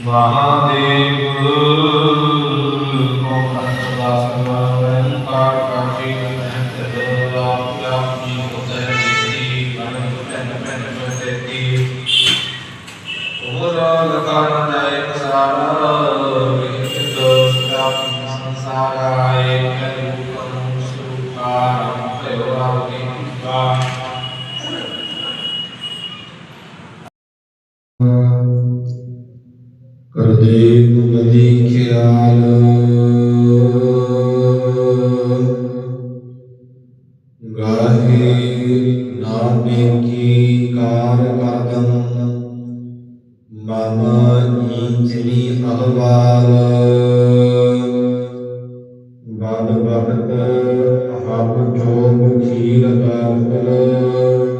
ਮਹਾਦੇਵ ਓਮ ਅਨੰਤਵਾਸ ਮਨ ਕਾਰ ਕਾਸ਼ੀ ਅਨੰਤ ਰਾਮ ਰਾਮ ਜੀ ਉਤਰ ਜੀ ਅਨੰਤ ਪੈਨ ਪੈਨ ਪਤੇਤੀ ਉਹਰਾ ਲਕਾਨ ਜਾਏ ਪਸਾਰਾ ਵਿਹਿਤ ਦੋਸ ਸੰਸਾਰਾਏ ਕਲੂਪਮ ਸੁਕਾਰਮ ਭਇਓ ਕਾ ਗੁਰਦੇਵ ਬਦੀ ਖਿਆਲ। ਗਾਹੇ ਨਾਮੇ ਕੀ ਕਾਰ ਕਰਦਮ ਮਮ ਨੀਚਨੀ ਅਹਵਾਲ। ਬਦ ਬਖਤ ਹਬ ਜੋਗ ਖੀਰ ਦਾਖਲ ਬੇ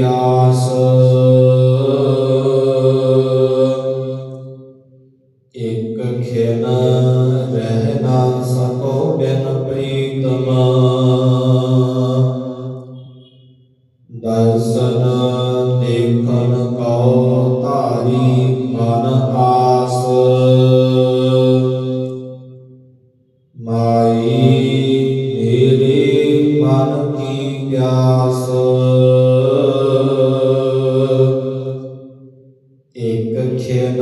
ਕੀ ਪਿਆਸ ਇੱਕ ਖਿਨ ਰਹਿ ਨਾ ਸਕੋ ਬਿਨ ਪ੍ਰੀਤਮ। ਦਰਸ਼ਨ ਦੇਖਨ ਕਉ ਧਾਰੀ ਮਨ ਆਸ। ਮਾਈ, ਮੇਰੇ ਮਨ ਕੀ ਪਿਆਸ। ਇੱਕ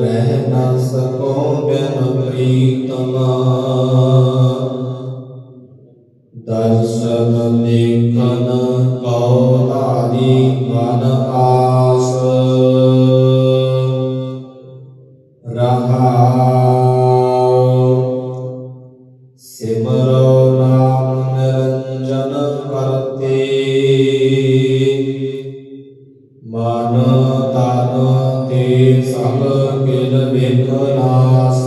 ਰਹਿ ਨਾ ਸਕੋ ਬਿਨ ਪ੍ਰੀਤਮ ਦਰਸ਼ਨ ਲੇਖਨ ਕਉ ਧਾਰੀ ਮਨ ਆਸ। ਰਹਾਉ। ਸਿਮਰੋ ਨਾਮ ਨਿਰੰਜਨ ਕਰਤੇ ਕਿਲ ਵਿਖਲਾਸ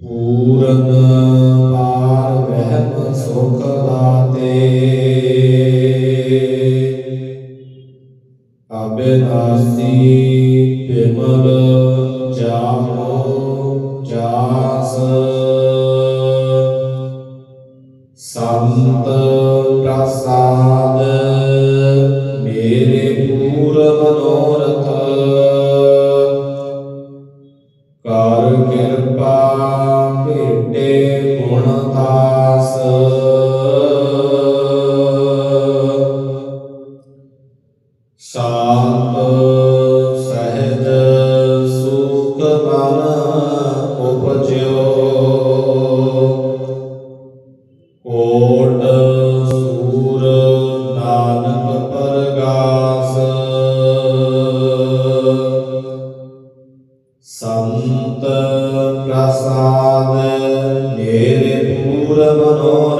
ਪੂਰਨ ਪਾਰ ਜਾਮੋ। ਸ਼ਾਂਤ ਸਹਿਜ ਸੁਖ ਮਨ ਉਪਜਿਓ। ਕੋਟ ਸੂਰ ਨਾਨਕ ਪਰਗਾਸ। ਸੰਤ ਪ੍ਰਸਾਦ ਮੇਰੇ ਪੂਰ ਮਨੋਰਥ